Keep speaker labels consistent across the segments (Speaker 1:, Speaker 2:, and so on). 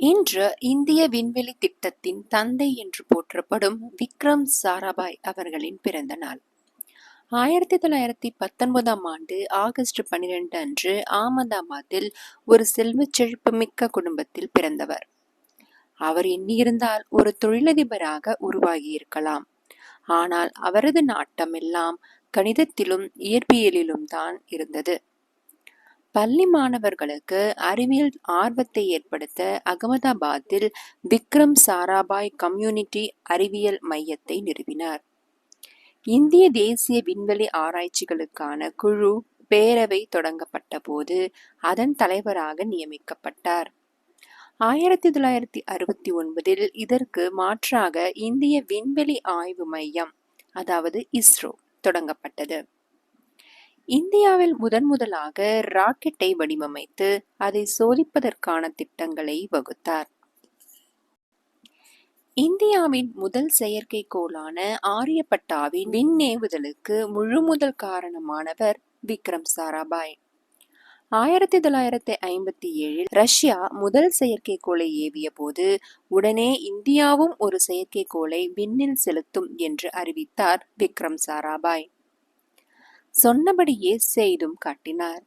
Speaker 1: இன்று இந்திய விண்வெளி திட்டத்தின் தந்தை என்று போற்றப்படும் விக்ரம் சாராபாய் அவர்களின் பிறந்த நாள். ஆயிரத்தி தொள்ளாயிரத்தி பத்தொன்பதாம் ஆண்டு ஆகஸ்ட் பனிரெண்டு அன்று ஆமதாபாத்தில் ஒரு செல்வச் செழிப்புமிக்க குடும்பத்தில் பிறந்தவர். அவர் எண்ணியிருந்தால் ஒரு தொழிலதிபராக உருவாகியிருக்கலாம். ஆனால் அவரது நாட்டம் எல்லாம் கணிதத்திலும் இயற்பியலிலும் தான் இருந்தது. பள்ளி மாணவர்களுக்கு அறிவியல் ஆர்வத்தை ஏற்படுத்த அகமதாபாத்தில் விக்ரம் சாராபாய் கம்யூனிட்டி அறிவியல் மையத்தை நிறுவினார். இந்திய தேசிய விண்வெளி ஆராய்ச்சிகளுக்கான குழு பேரவை தொடங்கப்பட்ட போது அதன் தலைவராக நியமிக்கப்பட்டார். ஆயிரத்தி தொள்ளாயிரத்தி அறுபத்தி ஒன்பதில் இதற்கு மாற்றாக இந்திய விண்வெளி ஆய்வு மையம் அதாவது இஸ்ரோ தொடங்கப்பட்டது. இந்தியாவில் முதன் முதலாக ராக்கெட்டை வடிவமைத்து அதை சோதிப்பதற்கான திட்டங்களை வகுத்தார். இந்தியாவின் முதல் செயற்கைக்கோளான ஆரியப்பட்டாவின் விண்ணேவுதலுக்கு முழு முதல் காரணமானவர் விக்ரம் சாராபாய். ஆயிரத்தி தொள்ளாயிரத்தி ஐம்பத்தி ஏழில் ரஷ்யா முதல் செயற்கைக்கோளை ஏவிய போது உடனே இந்தியாவும் ஒரு செயற்கைக்கோளை விண்ணில் செலுத்தும் என்று அறிவித்தார் விக்ரம் சாராபாய். சொன்னபடியே செய்தும் காட்டினார்.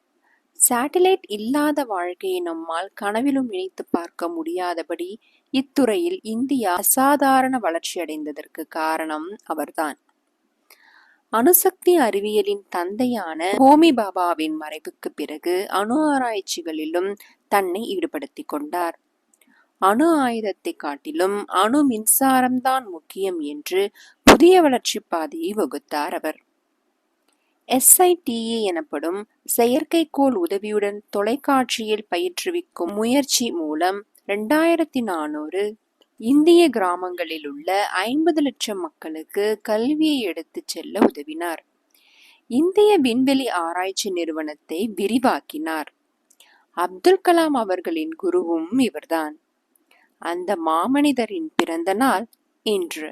Speaker 1: சேட்டலைட் இல்லாத வாழ்க்கையை நம்மால் கனவிலும் நினைத்து பார்க்க முடியாதபடி இத்துறையில் இந்தியா அசாதாரண வளர்ச்சி அடைந்ததற்கு காரணம் அவர்தான். அணுசக்தி அறிவியலின் தந்தையான ஹோமி பாபாவின் மறைவுக்கு பிறகு அணு ஆராய்ச்சிகளிலும் தன்னை ஈடுபடுத்திக் கொண்டார். அணு ஆயுதத்தை காட்டிலும் அணு மின்சாரம்தான் முக்கியம் என்று புதிய வளர்ச்சி பாதையை வகுத்தார் அவர். எஸ்ஐடிஇ எனப்படும் செயற்கைக்கோள் உதவியுடன் தொலைக்காட்சியில் பயிற்றுவிக்கும் முயற்சி மூலம் ரெண்டாயிரத்தி நானூறு இந்திய கிராமங்களில் உள்ள ஐம்பது லட்சம் மக்களுக்கு கல்வியை எடுத்துச் செல்ல உதவினார். இந்திய விண்வெளி ஆராய்ச்சி நிறுவனத்தை விரிவாக்கினார். அப்துல் கலாம் அவர்களின் குருவும் இவர்தான். அந்த மாமனிதரின் பிறந்த நாள் இன்று.